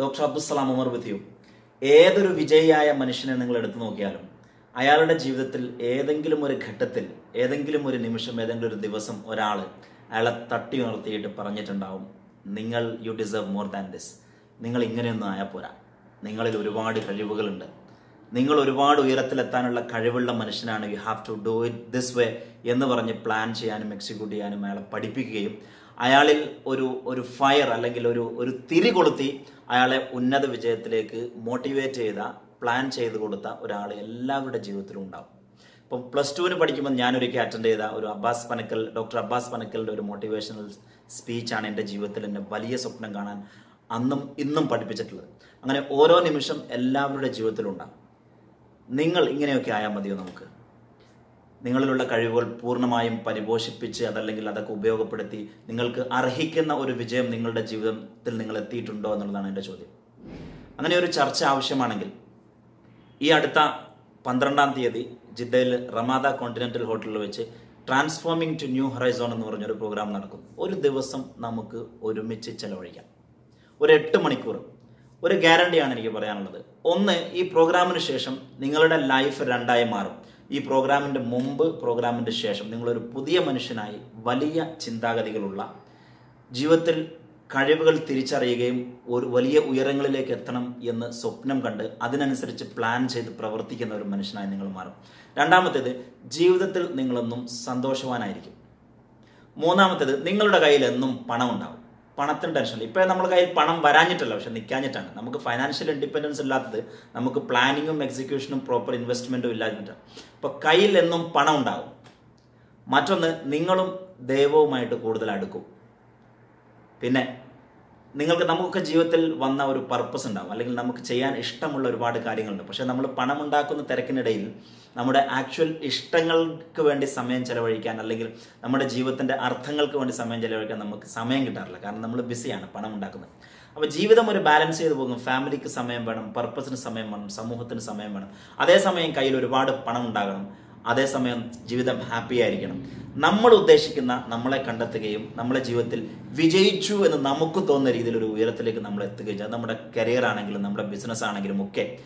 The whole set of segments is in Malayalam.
ഡോക്ടർ അബ്ദുസലാം ഉമർ വിത്ത് ഏതൊരു വിജയിയായ മനുഷ്യനെ നിങ്ങൾ എടുത്തു നോക്കിയാലും അയാളുടെ ജീവിതത്തിൽ ഏതെങ്കിലും ഒരു ഘട്ടത്തിൽ ഏതെങ്കിലും ഒരു നിമിഷം ഏതെങ്കിലും ഒരു ദിവസം ഒരാൾ അയാളെ തട്ടി ഉണർത്തിയിട്ട് പറഞ്ഞിട്ടുണ്ടാവും നിങ്ങൾ you deserve more than this നിങ്ങൾ ഇങ്ങനെയൊന്നും ആയാൽ പോരാ. നിങ്ങളിൽ ഒരുപാട് കഴിവുകളുണ്ട്. നിങ്ങൾ ഒരുപാട് ഉയരത്തിലെത്താനുള്ള കഴിവുള്ള മനുഷ്യനാണ്. You have to do it this way എന്ന് പറഞ്ഞ് പ്ലാൻ ചെയ്യാനും എക്സിക്യൂട്ട് ചെയ്യാനും അയാളെ പഠിപ്പിക്കുകയും അയാളിൽ ഒരു ഒരു ഫയർ അല്ലെങ്കിൽ ഒരു ഒരു തിരി കൊളുത്തി അയാളെ ഉന്നത വിജയത്തിലേക്ക് മോട്ടിവേറ്റ് ചെയ്ത പ്ലാൻ ചെയ്ത് കൊടുത്ത ഒരാൾ എല്ലാവരുടെ ജീവിതത്തിലും ഉണ്ടാവും. ഇപ്പം പ്ലസ് ടുവിന് പഠിക്കുമ്പോൾ ഞാനൊരിക്കൽ അറ്റൻഡ് ചെയ്ത ഒരു അബ്ബാസ് പനക്കൽ ഡോക്ടർ അബ്ബാസ് പനക്കലിന്റെ ഒരു മോട്ടിവേഷണൽ സ്പീച്ചാണ് എന്റെ ജീവിതത്തിൽ എന്റെ വലിയ സ്വപ്നം കാണാൻ അന്നും ഇന്നും പഠിപ്പിച്ചിട്ടുള്ളത്. അങ്ങനെ ഓരോ നിമിഷം എല്ലാവരുടെ ജീവിതത്തിലും ഉണ്ടാകും നിങ്ങൾ ഇങ്ങനെയൊക്കെ ആയാൽ മതിയോ നമുക്ക്? നിങ്ങളിലുള്ള കഴിവുകൾ പൂർണമായും പരിപോഷിപ്പിച്ച് അതല്ലെങ്കിൽ അതൊക്കെ ഉപയോഗപ്പെടുത്തി നിങ്ങൾക്ക് അർഹിക്കുന്ന ഒരു വിജയം നിങ്ങളുടെ ജീവിതത്തിൽ നിങ്ങൾ എത്തിയിട്ടുണ്ടോ എന്നുള്ളതാണ് എന്റെ ചോദ്യം. അങ്ങനെ ഒരു ചർച്ച ആവശ്യമാണെങ്കിൽ ഈ അടുത്ത പന്ത്രണ്ടാം തീയതി ജിദ്ദയിൽ റമാദ കോണ്ടിനെന്റൽ ഹോട്ടലിൽ വെച്ച് ട്രാൻസ്ഫോമിംഗ് ടു ന്യൂ ഹൊറൈസോൺ എന്ന് പറഞ്ഞൊരു പ്രോഗ്രാം നടക്കും. ഒരു ദിവസം നമുക്ക് ഒരുമിച്ച് ചെലവഴിക്കാം. ഒരു എട്ട് മണിക്കൂർ. ഒരു ഗ്യാരണ്ടിയാണ് എനിക്ക് പറയാനുള്ളത്. ഒന്ന് ഈ പ്രോഗ്രാമിന് ശേഷം നിങ്ങളുടെ ലൈഫ് രണ്ടായി മാറും. ഈ പ്രോഗ്രാമിന്റെ മുമ്പ് പ്രോഗ്രാമിന്റെ ശേഷം നിങ്ങളൊരു പുതിയ മനുഷ്യനായി വലിയ ചിന്താഗതികളുള്ള ജീവിതത്തിൽ കഴിവുകൾ തിരിച്ചറിയുകയും ഒരു വലിയ ഉയരങ്ങളിലേക്ക് എത്തണം എന്ന് സ്വപ്നം കണ്ട് അതിനനുസരിച്ച് പ്ലാൻ ചെയ്ത് പ്രവർത്തിക്കുന്ന ഒരു മനുഷ്യനായി നിങ്ങൾ മാറും. രണ്ടാമത്തേത് ജീവിതത്തിൽ നിങ്ങളെന്നും സന്തോഷവാനായിരിക്കും. മൂന്നാമത്തേത് നിങ്ങളുടെ കയ്യിൽ എന്നും പണം ഉണ്ടാവും പണത്തിന് ടെൻഷൻ ഇപ്പോൾ നമ്മൾ കയ്യിൽ പണം വരാഞ്ഞിട്ടല്ല പക്ഷെ നിൽക്കാഞ്ഞിട്ടാണ് നമുക്ക് ഫൈനാൻഷ്യൽ ഇൻഡിപെൻഡൻസ് ഇല്ലാത്തത് നമുക്ക് പ്ലാനിങ്ങും എക്സിക്യൂഷനും പ്രോപ്പർ ഇൻവെസ്റ്റ്മെന്റും ഇല്ലാഞ്ഞിട്ടാണ് ഇപ്പോൾ കയ്യിൽ എന്നും പണം ഉണ്ടാകും മറ്റൊന്ന് നിങ്ങളും ദൈവവുമായിട്ട് കൂടുതൽ അടുക്കും. പിന്നെ നിങ്ങൾക്ക് നമുക്കൊക്കെ ജീവിതത്തിൽ വന്ന ഒരു പർപ്പസ് ഉണ്ടാവും. അല്ലെങ്കിൽ നമുക്ക് ചെയ്യാൻ ഇഷ്ടമുള്ള ഒരുപാട് കാര്യങ്ങളുണ്ട്. പക്ഷേ നമ്മൾ പണം ഉണ്ടാക്കുന്ന തിരക്കിനിടയിൽ നമ്മുടെ ആക്ച്വൽ ഇഷ്ടങ്ങൾക്ക് വേണ്ടി സമയം ചെലവഴിക്കാൻ അല്ലെങ്കിൽ നമ്മുടെ ജീവിതത്തിന്റെ അർത്ഥങ്ങൾക്ക് വേണ്ടി സമയം ചെലവഴിക്കാൻ നമുക്ക് സമയം കിട്ടാറില്ല. കാരണം നമ്മൾ ബിസിയാണ് പണം ഉണ്ടാക്കുന്നത് അപ്പോൾ ജീവിതം ഒരു ബാലൻസ് ചെയ്ത് പോകും ഫാമിലിക്ക് സമയം വേണം പർപ്പസിന് സമയം വേണം സമൂഹത്തിന് സമയം വേണം. അതേസമയം കയ്യിൽ ഒരുപാട് പണം ഉണ്ടാകണം. അതേസമയം ജീവിതം ഹാപ്പി ആയിരിക്കണം. നമ്മൾ ഉദ്ദേശിക്കുന്ന നമ്മളെ കണ്ടെത്തുകയും നമ്മളെ ജീവിതത്തിൽ വിജയിച്ചു എന്ന് നമുക്ക് തോന്നുന്ന രീതിയിൽ ഒരു ഉയരത്തിലേക്ക് നമ്മൾ എത്തുകയും ചെയ്യും. നമ്മുടെ കരിയർ ആണെങ്കിലും നമ്മുടെ ബിസിനസ് ആണെങ്കിലും ഒക്കെ.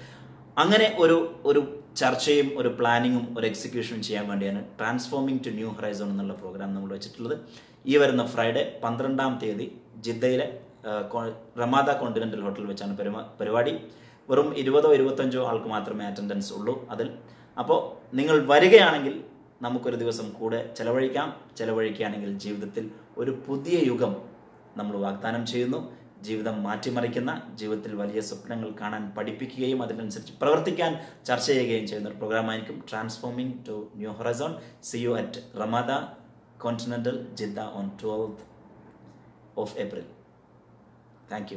അങ്ങനെ ഒരു ഒരു ചർച്ചയും ഒരു പ്ലാനിങ്ങും ഒരു എക്സിക്യൂഷനും ചെയ്യാൻ വേണ്ടിയാണ് ട്രാൻസ്ഫോമിംഗ് ടു ന്യൂ ഹൊറൈസോൺ എന്നുള്ള പ്രോഗ്രാം നമ്മൾ വെച്ചിട്ടുള്ളത്. ഈ വരുന്ന ഫ്രൈഡേ പന്ത്രണ്ടാം തീയതി ജിദ്ദയിലെ റമാദ കോണ്ടിനെന്റൽ ഹോട്ടൽ വെച്ചാണ് പരിപാടി. വെറും ഇരുപതോ ഇരുപത്തഞ്ചോ ആൾക്ക് മാത്രമേ അറ്റൻഡൻസ് ഉള്ളൂ. അതിൽ അപ്പോൾ നിങ്ങൾ വരികയാണെങ്കിൽ നമുക്കൊരു ദിവസം കൂടെ ചെലവഴിക്കാം. ചെലവഴിക്കുകയാണെങ്കിൽ ജീവിതത്തിൽ ഒരു പുതിയ യുഗം നമ്മൾ വാഗ്ദാനം ചെയ്യുന്നു. ജീവിതം മാറ്റിമറിക്കുന്ന ജീവിതത്തിൽ വലിയ സ്വപ്നങ്ങൾ കാണാൻ പഠിപ്പിക്കുകയും അതിനനുസരിച്ച് പ്രവർത്തിക്കാൻ ചർച്ച ചെയ്യുകയും ചെയ്യുന്ന ഒരു പ്രോഗ്രാമായിരിക്കും transforming to new horizon see you at Ramada Continental Jeddah on twelfth of April thank